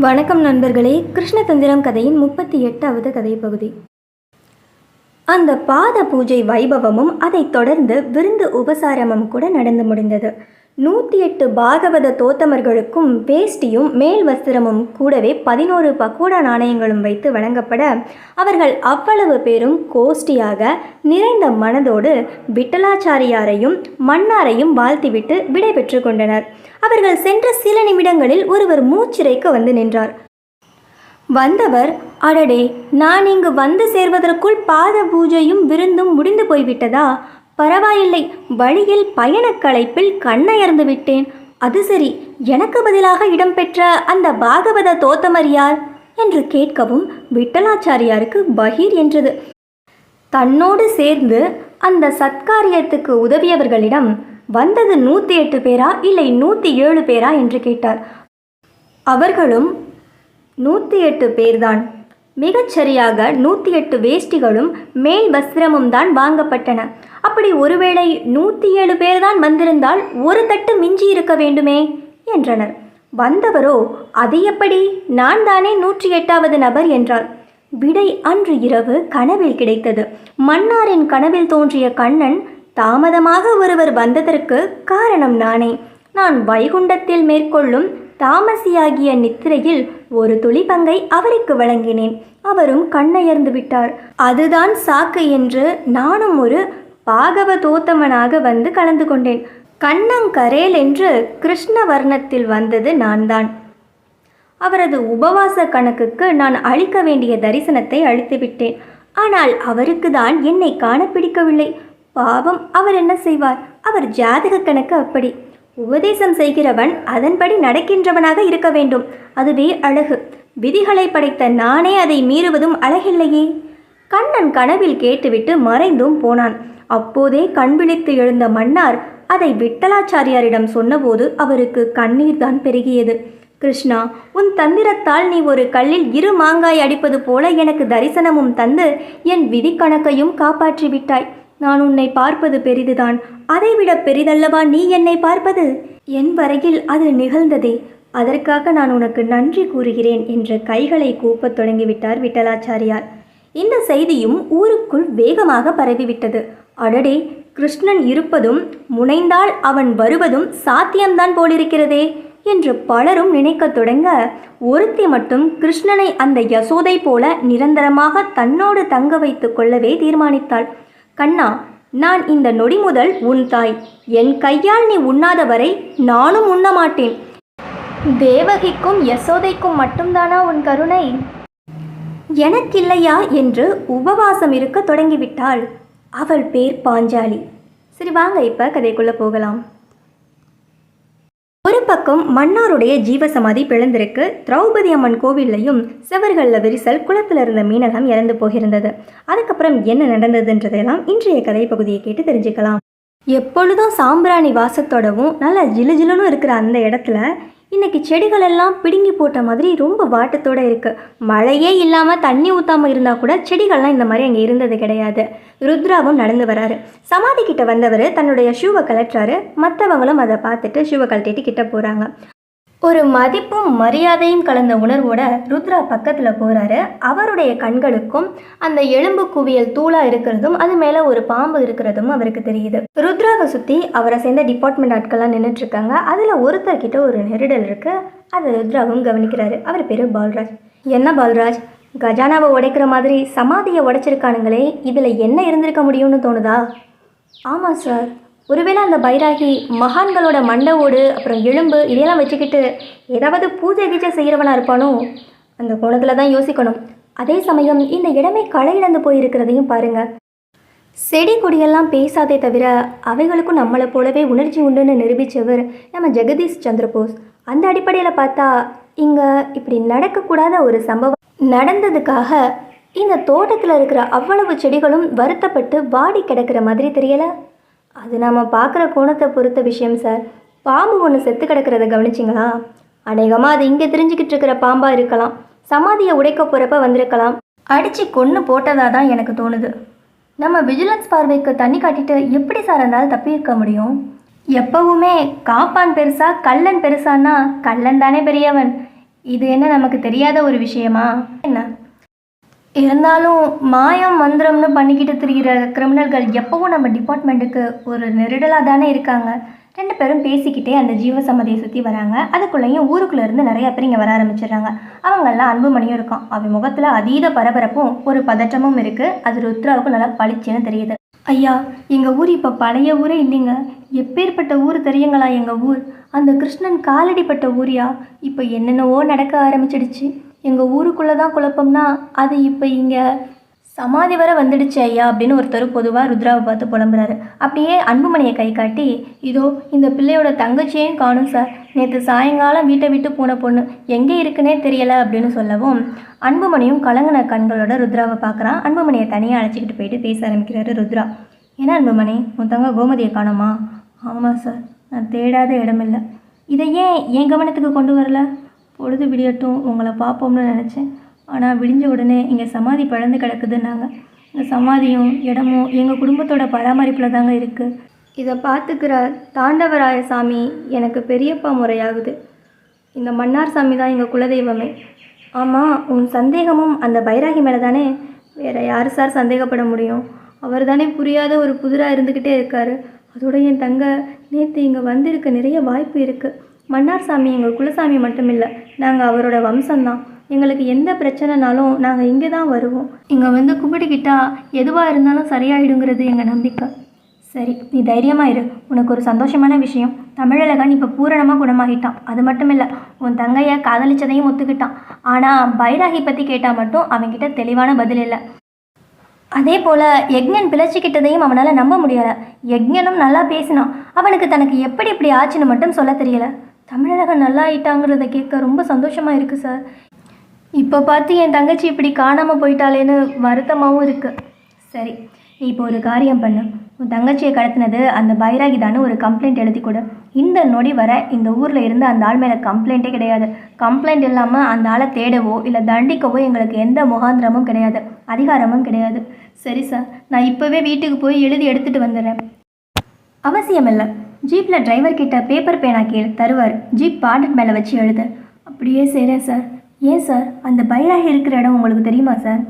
வணக்கம் நண்பர்களே. கிருஷ்ணதந்திரம் கதையின் முப்பத்தி எட்டாவது கதை பகுதி அந்த பாத பூஜை வைபவமும் அதைத் தொடர்ந்து விருந்து உபசாரமும் கூட நடந்து முடிந்தது. நூற்றி எட்டு பாகவத தோத்தமர்களுக்கும் வேஷ்டியும் மேல் வஸ்திரமும் கூடவே பதினோரு பக்கோடா நாணயங்களும் வைத்து வழங்கப்பட அவர்கள் அவ்வளவு பேரும் கோஷ்டியாக நிறைந்த மனதோடு விட்டலாச்சாரியாரையும் மன்னாரையும் வாழ்த்திவிட்டு விடை பெற்று கொண்டனர். அவர்கள் சென்ற சில நிமிடங்களில் ஒருவர் மூச்சிறைக்கு வந்து நின்றார். வந்தவர் அடடே நான் இங்கு வந்து சேர்வதற்குள் பாத பூஜையும் விருந்தும் முடிந்து போய்விட்டதா? பரவாயில்லை வழியில் பயணக் களைப்பில் கண்ணயர்ந்து விட்டேன். அது சரி எனக்கு பதிலாக இடம்பெற்ற அந்த பாகவத தோத்தமர் யார் என்று கேட்கவும் விட்டலாச்சாரியாருக்கு பகீர் என்றது. தன்னோடு சேர்ந்து அந்த சத்காரியத்துக்கு உதவியவர்களிடம் வந்தது நூற்றி எட்டு பேரா இல்லை நூற்றி ஏழு பேரா? என்று கேட்டார். அவர்களும் நூற்றி எட்டு பேர்தான். மிகச்சரியாக நூற்றி எட்டு வேஷ்டிகளும் மேல் வஸ்திரமும் தான் வாங்கப்பட்டன. அப்படி ஒருவேளை நூற்றி ஏழு பேர்தான் வந்திருந்தால் ஒரு தட்டு மிஞ்சி இருக்க வேண்டுமே? என்றனர். வந்தவரோ அது எப்படி? நான் தானே நூற்றி எட்டாவது நபர் என்றார் விடை அன்று இரவு கனவில் கிடைத்தது. மன்னாரின் கனவில் தோன்றிய கண்ணன் தாமதமாக ஒருவர் வந்ததற்கு காரணம் நானே. நான் வைகுண்டத்தில் மேற்கொள்ளும் தாமசியாகிய நித்திரையில் ஒரு துளி பங்கை அவருக்கு வழங்கினேன். அவரும் கண்ணயர்ந்து விட்டார். அதுதான் சாக்கு என்று நானும் ஒரு பாகவ தோத்தவனாக வந்து கலந்து கொண்டேன். கண்ணங்கரேல் என்று கிருஷ்ண வர்ணத்தில் வந்தது நான்தான். அவரது உபவாச கணக்குக்கு நான் அளிக்க வேண்டிய தரிசனத்தை அளித்துவிட்டேன் ஆனால் அவருக்கு தான் என்னை காண பிடிக்கவில்லை. பாவம் அவர் என்ன செய்வார்? அவர் ஜாதக கணக்கு அப்படி. உபதேசம் செய்கிறவன் அதன்படி நடக்கின்றவனாக இருக்க வேண்டும். அதுவே அழகு. விதிகளை படைத்த நானே அதை மீறுவதும் அழகில்லையே. கண்ணன் கனவில் கேட்டுவிட்டு மறைந்தும் போனான். அப்போதே கண் விழித்து எழுந்த மன்னார் அதை விட்டலாச்சாரியாரிடம் சொன்னபோது அவருக்கு கண்ணீர் தான் பெருகியது. கிருஷ்ணா உன் தந்திரத்தால் நீ ஒரு கல்லில் இரு மாங்காய் அடிப்பது போல எனக்கு தரிசனமும் தந்து என் விதி கணக்கையும் காப்பாற்றி விட்டாய். நான் உன்னை பார்ப்பது பெரிதுதான். அதைவிட பெரிதல்லவா நீ என்னை பார்ப்பது என் வரையில் அது நிகழ்ந்ததே. அதற்காக நான் உனக்கு நன்றி கூறுகிறேன் என்று கைகளை கூப்பத் தொடங்கிவிட்டார் விட்டலாச்சாரியார். இந்த செய்தியும் ஊருக்குள் வேகமாக பரவிவிட்டது. அடடே கிருஷ்ணன் இருப்பதும் முனைந்தால் அவன் வருவதும் சாத்தியம்தான் போலிருக்கிறதே என்று பலரும் நினைக்கத் தொடங்க ஒருத்தி மட்டும் கிருஷ்ணனை அந்த யசோதை போல நிரந்தரமாக தன்னோடு தங்க வைத்துக் கொள்ளவே தீர்மானித்தாள். கண்ணா நான் இந்த நொடி முதல் உன் தாய். என் கையால் நீ உண்ணாத வரை நானும் உண்ண மாட்டேன் தேவகிக்கும் யசோதைக்கும் மட்டும்தானா உன் கருணை? எனக்கில்லையா என்று உபவாசம் இருக்க தொடங்கிவிட்டாள். அவள் பேர் பாஞ்சாலி. சரி வாங்க இப்போ கதைக்குள்ளே போகலாம். ஒரு பக்கம் மன்னாருடைய ஜீவசமாதி பிளந்திருக்கு. திரௌபதி அம்மன் கோவில்லையும் செவர்களில் விரிசல் குளத்தில் இருந்த மீனெல்லாம் இறந்து போகிருந்தது. அதுக்கப்புறம் என்ன நடந்ததுன்றதெல்லாம் இன்றைய கதை பகுதியை கேட்டு தெரிஞ்சுக்கலாம். எப்பொழுதும் சாம்பிராணி வாசத்தோடவும் நல்லா ஜிலு ஜிலுன்னு இருக்கிற அந்த இடத்துல இன்னைக்கு செடிகள் எல்லாம் பிடுங்கி போட்ட மாதிரி ரொம்ப வாட்டத்தோட இருக்கு. மழையே இல்லாமல் தண்ணி ஊற்றாமல் இருந்தால் கூட செடிகள்லாம் இந்த மாதிரி அங்கே இருந்தது கிடையாது. ருத்ராவும் நடந்து வராரு. சமாதி கிட்ட வந்தவர் தன்னுடைய ஷூவை கலட்டுறாரு மற்றவங்களும் அதை பார்த்துட்டு ஷூவை கழட்டிட்டு கிட்ட போகிறாங்க ஒரு மதிப்பும் மரியாதையும் கலந்த உணர்வோட ருத்ரா பக்கத்தில் போகிறாரு அவருடைய கண்களுக்கும் அந்த எலும்பு குவியல் தூளாக இருக்கிறதும் அது மேலே ஒரு பாம்பு இருக்கிறதும் அவருக்கு தெரியுது. ருத்ராவை சுற்றி அவரை சேர்ந்த டிபார்ட்மெண்ட் ஆட்கள்லாம் நின்றுட்டுருக்காங்க அதில் ஒருத்தர்கிட்ட ஒரு நெருடல் இருக்குது அதை ருத்ராவும் கவனிக்கிறாரு. அவர் பேர் பால்ராஜ். என்ன பால்ராஜ்? கஜானாவை உடைக்கிற மாதிரி சமாதியை உடைச்சிருக்கானுங்களே. இதில் என்ன இருந்திருக்க முடியும்னு தோணுதா? ஆமாம் சார். ஒருவேளை அந்த பைராகி மகான்களோட மண்டை ஓடு அப்புறம் எலும்பு இதையெல்லாம் வச்சுக்கிட்டு ஏதாவது பூஜை கீஜை செய்கிறவனாக இருப்பானோ? அந்த கோணத்தில் தான் யோசிக்கணும். அதே சமயம் இந்த இடமே களை இழந்து போயிருக்கிறதையும் பாருங்கள் செடி கொடியெல்லாம் பேசாதே தவிர அவைகளுக்கும் நம்மளை போலவே உணர்ச்சி உண்டுன்னு நிரூபித்தவர் நம்ம ஜெகதீஷ் சந்திரபோஸ். அந்த அடிப்படையில் பார்த்தா இங்கே இப்படி நடக்கக்கூடாத ஒரு சம்பவம் நடந்ததுக்காக இந்த தோட்டத்தில் இருக்கிற அவ்வளவு செடிகளும் வருத்தப்பட்டு வாடி கிடக்கிற மாதிரி தெரியலை. அது நாம் பார்க்குற கோணத்தை பொறுத்த விஷயம் சார் பாம்பு ஒன்று செத்து கிடக்கிறத கவனிச்சிங்களா? அநேகமாக அது இங்கே தெரிஞ்சுக்கிட்டு இருக்கிற பாம்பாக இருக்கலாம். சமாதியை உடைக்க போகிறப்ப வந்திருக்கலாம். அடித்து கொன்று போட்டதாக தான் எனக்கு தோணுது. நம்ம விஜிலன்ஸ் பார்வைக்கு தண்ணி காட்டிட்டு எப்படி சார் இருந்தாலும் தப்பி இருக்க முடியும்? எப்பவுமே காப்பான் பெருசா கள்ளன் பெருசான்னா கள்ளன் தானே பெரியவன். இது என்ன நமக்கு தெரியாத ஒரு விஷயமா? என்ன? இருந்தாலும் மாயம் மந்திரம்னு பண்ணிக்கிட்டு திரிகிற கிரிமினல்கள் எப்பவும் நம்ம டிபார்ட்மெண்ட்டுக்கு ஒரு நெருடலாக தானே இருக்காங்க. ரெண்டு பேரும் பேசிக்கிட்டே அந்த ஜீவசம்மதியை சுற்றி வராங்க. அதுக்குள்ளேயும் ஊருக்குள்ளே இருந்து நிறைய பேர் இங்கே வர ஆரம்பிச்சிடுறாங்க. அவங்கெல்லாம் அன்புமணியும் இருக்கான். அவன் முகத்தில் அதீத பரபரப்பும் ஒரு பதற்றமும் இருக்குது அது ருத்ராவுக்கு நல்லா பளிச்சுன்னு தெரியுது. ஐயா எங்கள் ஊர் இப்போ பழைய ஊரே இல்லைங்க. எப்பேற்பட்ட ஊர் தெரியுங்களா எங்கள் ஊர்? அந்த கிருஷ்ணன் காலடிப்பட்ட ஊரியா? இப்போ என்னென்னவோ நடக்க ஆரம்பிச்சிடுச்சு. எங்கள் ஊருக்குள்ளே தான் குழப்பம்னா அது இப்போ இங்கே சமாதி வர வந்துடுச்சு ஐயா அப்படின்னு ஒருத்தர் பொதுவாக ருத்ராவை பார்த்து புலம்புறாரு. அப்படியே அன்புமணியை கை காட்டி இதோ இந்த பிள்ளையோட தங்கச்சியையும் காணும் சார். நேற்று சாயங்காலம் வீட்டை விட்டு போன பொண்ணு எங்கே இருக்குன்னே தெரியலை அப்படின்னு சொல்லவும் அன்புமணியும் கலங்கின கண்களோட ருத்ராவை பார்க்குறான். அன்புமணியை தனியாக அழைச்சிக்கிட்டு போயிட்டு பேச ஆரம்பிக்கிறாரு ருத்ரா. ஏன்னா அன்புமணி உன் தங்க கோமதியை காணோமா? ஆமாம் சார் நான் தேடாத இடமில்லை. இதை ஏன் என் கவனத்துக்கு கொண்டு வரல? பொழுது விடியட்டும் உங்களை பார்ப்போம்னு நினச்சேன். ஆனால் விடிஞ்ச உடனே இங்கே சமாதி பழந்து கிடக்குதுன்னாங்க. இந்த சமாதியும் இடமும் எங்கள் குடும்பத்தோட பராமரிப்பில் தாங்க இருக்குது இதை பார்த்துக்கிற தாண்டவராய சாமி எனக்கு பெரியப்பா முறையாகுது. இந்த மன்னார் சாமி தான் எங்கள் குலதெய்வமே. ஆமாம் உன் சந்தேகமும் அந்த பைராகி மேலே தானே வேறு யார் சார் சந்தேகப்பட முடியும்? அவர் தானே புரியாத ஒரு புதிராக இருந்துக்கிட்டே இருக்கார். அதோட என் தங்க நேற்று இங்கே வந்திருக்க நிறைய வாய்ப்பு இருக்குது மன்னார் சாமி எங்கள் குலசாமி மட்டும் இல்லை நாங்கள் அவரோட வம்சம்தான். எங்களுக்கு எந்த பிரச்சனைனாலும் நாங்கள் இங்கே தான் வருவோம். இங்கே வந்து கும்பிட்டுக்கிட்டா எதுவாக இருந்தாலும் சரியாயிடுங்கிறது எங்கள் நம்பிக்கை. சரி நீ தைரியமாக இரு. உனக்கு ஒரு சந்தோஷமான விஷயம். தமிழழகன் இப்போ பூரணமாக குணமாகிட்டான். அது மட்டும் இல்லை உன் தங்கையை காதலிச்சதையும் ஒத்துக்கிட்டான். ஆனால் பைராகி பற்றி கேட்டால் மட்டும் அவன்கிட்ட தெளிவான பதில் இல்லை. அதே போல் யக்ஞன் பிழைச்சிக்கிட்டதையும் அவனால் நம்ப முடியலை. யக்ஞனும் நல்லா பேசினான். அவனுக்கு தனக்கு எப்படி இப்படி ஆச்சுன்னு மட்டும் சொல்ல தெரியலை. தமிழழகன் நல்லா ஆயிட்டாங்கிறத கேட்க ரொம்ப சந்தோஷமாக இருக்குது சார் இப்போ பார்த்து என் தங்கச்சி இப்படி காணாமல் போயிட்டாளேன்னு வருத்தமாகவும் இருக்குது சரி நீ இப்போ ஒரு காரியம் பண்ணு. உன் தங்கச்சியை கடத்தினது அந்த பைராகி தானே ஒரு கம்ப்ளைண்ட் எழுதி கொடு. இந்த நொடி வர இந்த ஊரில் இருந்து அந்த ஆள் மேலே கம்ப்ளைண்ட்டே கிடையாது. கம்ப்ளைண்ட் இல்லாமல் அந்த ஆளை தேடவோ இல்லை தண்டிக்கவோ எங்களுக்கு எந்த முகாந்திரமும் கிடையாது. அதிகாரமும் கிடையாது. சரி சார் நான் இப்போவே வீட்டுக்கு போய் எழுதி எடுத்துகிட்டு வந்துடுறேன். அவசியம் இல்லை ஜீப்பில் டிரைவர் கிட்ட பேப்பர் பேனா கேள் தருவார். ஜீப் பாடட் மேலே வச்சு எழுது. அப்படியே செய்கிறேன் சார். ஏன் சார்? அந்த பைராகி இருக்கிற இடம் உங்களுக்கு தெரியுமா சார்?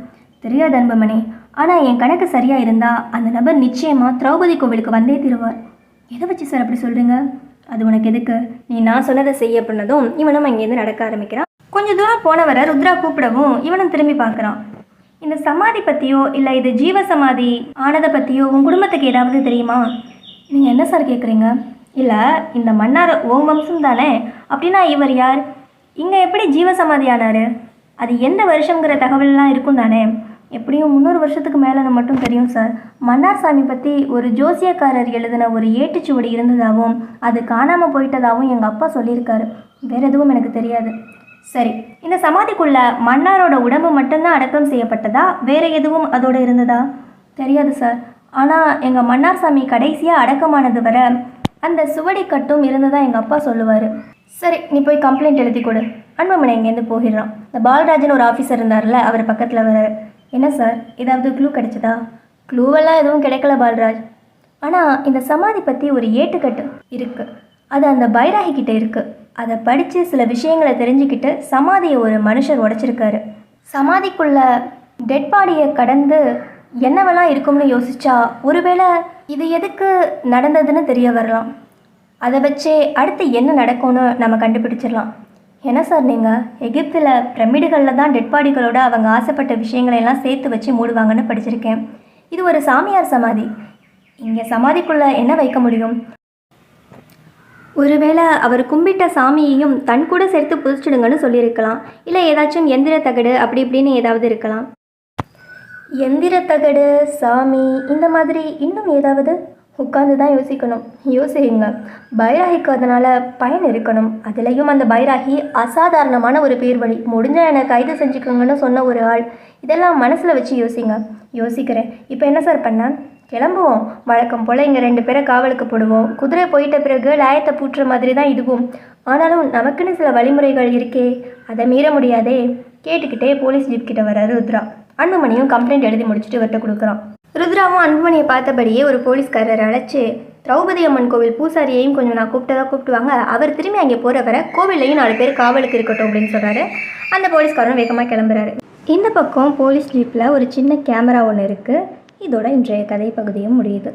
தெரியாது அன்புமணி. ஆனால் என் கணக்கு சரியாக இருந்தால் அந்த நபர் நிச்சயமாக திரௌபதி கோவிலுக்கு வந்தே திருவார். எதை வச்சு சார் அப்படி சொல்கிறீங்க அது உனக்கு எதுக்கு? நீ நான் சொன்னதை செய்ய பண்ணதும் இவனும் அங்கேருந்து நடக்க ஆரம்பிக்கிறான். கொஞ்சம் தூரம் போனவரை ருத்ரா கூப்பிடவும் இவனும் திரும்பி பார்க்குறான். இந்த சமாதி பற்றியோ இல்லை இது ஜீவ சமாதி ஆனதை பற்றியோ உன் குடும்பத்துக்கு ஏதாவது தெரியுமா? நீங்கள் என்ன சார் கேட்குறீங்க இல்லை இந்த மன்னார் ஓம் வம்சம் தானே? அப்படின்னா இவர் யார்? இங்கே எப்படி ஜீவ சமாதி அது எந்த வருஷங்கிற தகவல்லாம் இருக்கும் தானே? எப்படியும் முந்நூறு வருஷத்துக்கு மேலே மட்டும் தெரியும் சார். மன்னார் சாமி பற்றி ஒரு ஜோசியக்காரர் எழுதின ஒரு ஏட்டுச்சுவடி இருந்ததாகவும் அது காணாமல் போயிட்டதாகவும் எங்கள் அப்பா சொல்லியிருக்காரு. வேறு எதுவும் எனக்கு தெரியாது. சரி இந்த சமாதிக்குள்ள மன்னாரோட உடம்பு மட்டும்தான் அடக்கம் செய்யப்பட்டதா? வேறு எதுவும் அதோடு இருந்ததா? தெரியாது சார். ஆனால் எங்கள் மன்னார் சாமி கடைசியாக அடக்கமானது வர அந்த சுவடி கட்டும் இருந்ததா எங்கள் அப்பா சொல்லுவார். சரி நீ போய் கம்ப்ளைண்ட் எழுதி கொடு. அன்பமனை இங்கேருந்து போயிடுறான். இந்த பாலராஜன் ஒரு ஆஃபீஸர் இருந்தார்ல அவர் பக்கத்தில் வராரு. என்ன சார் ஏதாவது க்ளூ கிடைச்சதா? க்ளூவெல்லாம் எதுவும் கிடைக்கல பாலராஜ். ஆனால் இந்த சமாதி பற்றி ஒரு ஏட்டுக்கட்டு இருக்குது அது அந்த பைராகி கிட்ட இருக்குது அதை படித்து சில விஷயங்களை தெரிஞ்சுக்கிட்டு சமாதியை ஒரு மனுஷர் உடைச்சிருக்காரு. சமாதிக்குள்ள டெட் பாடியை கடந்து என்னவெல்லாம் இருக்கும்னு யோசிச்சா ஒருவேளை இது எதுக்கு நடந்ததுன்னு தெரிய வரலாம். அதை வச்சே அடுத்து என்ன நடக்கும்னு நம்ம கண்டுபிடிச்சிடலாம். என்ன சார் நீங்கள் எகிப்தில் பிரமிடுகளில் தான் டெட் பாடிகளோட அவங்க ஆசைப்பட்ட விஷயங்களையெல்லாம் சேர்த்து வச்சு மூடுவாங்கன்னு படிச்சிருக்கேன். இது ஒரு சாமியார் சமாதி. இங்கே சமாதிக்குள்ளே என்ன வைக்க முடியும்? ஒருவேளை அவர் கும்பிட்ட சாமியையும் தன் கூட சேர்த்து புதிச்சிடுங்கன்னு சொல்லியிருக்கலாம். இல்லை ஏதாச்சும் எந்திர தகடு அப்படி இப்படின்னு ஏதாவது இருக்கலாம். எந்திர தகடு சாமி இந்த மாதிரி இன்னும் ஏதாவது உட்காந்து தான் யோசிக்கணும். யோசிங்க பைராகிக்கு அதனால் பயன் இருக்கணும். அதுலேயும் அந்த பைராகி அசாதாரணமான ஒரு பேர் வழி முடிஞ்சால் என்னை கைது செஞ்சுக்கோங்கன்னு சொன்ன ஒரு ஆள். இதெல்லாம் மனசில் வச்சு யோசிங்க. யோசிக்கிறேன். இப்போ என்ன சார் பண்ண? கிளம்புவோம். வழக்கம் போல் இங்கே ரெண்டு பேரை காவலுக்கு போடுவோம். குதிரை போயிட்ட பிறகு லாயத்தை பூட்டுற மாதிரி தான் இதுவும். ஆனாலும் நமக்குன்னு சில வழிமுறைகள் இருக்கே. அதை மீற முடியாதே. கேட்டுக்கிட்டே போலீஸ் ஜீப் கிட்ட ருத்ரா. அன்புமணியும் கம்ப்ளைண்ட் எழுதி முடிச்சுட்டு இவர்கிட்ட கொடுக்குறான். ருத்ராவும் அன்புமணியை பார்த்தபடியே ஒரு போலீஸ்காரரை அழைச்சி திரௌபதி அம்மன் கோவில் பூசாரியையும் கொஞ்சம் நான் கூப்பிட்டதா கூப்பிட்டுவாங்க அவர் திரும்பி அங்கே போகிறவரை கோவில்லையும் நாலு பேர் காவலுக்கு இருக்கட்டும் அப்படின்னு சொல்கிறாரு அந்த போலீஸ்காரரும் வேகமாக கிளம்புறாரு. இந்த பக்கம் போலீஸ் ஜீப்பில் ஒரு சின்ன கேமரா ஒன்று இருக்குது இதோட இன்றைய கதை பகுதியும் முடியுது.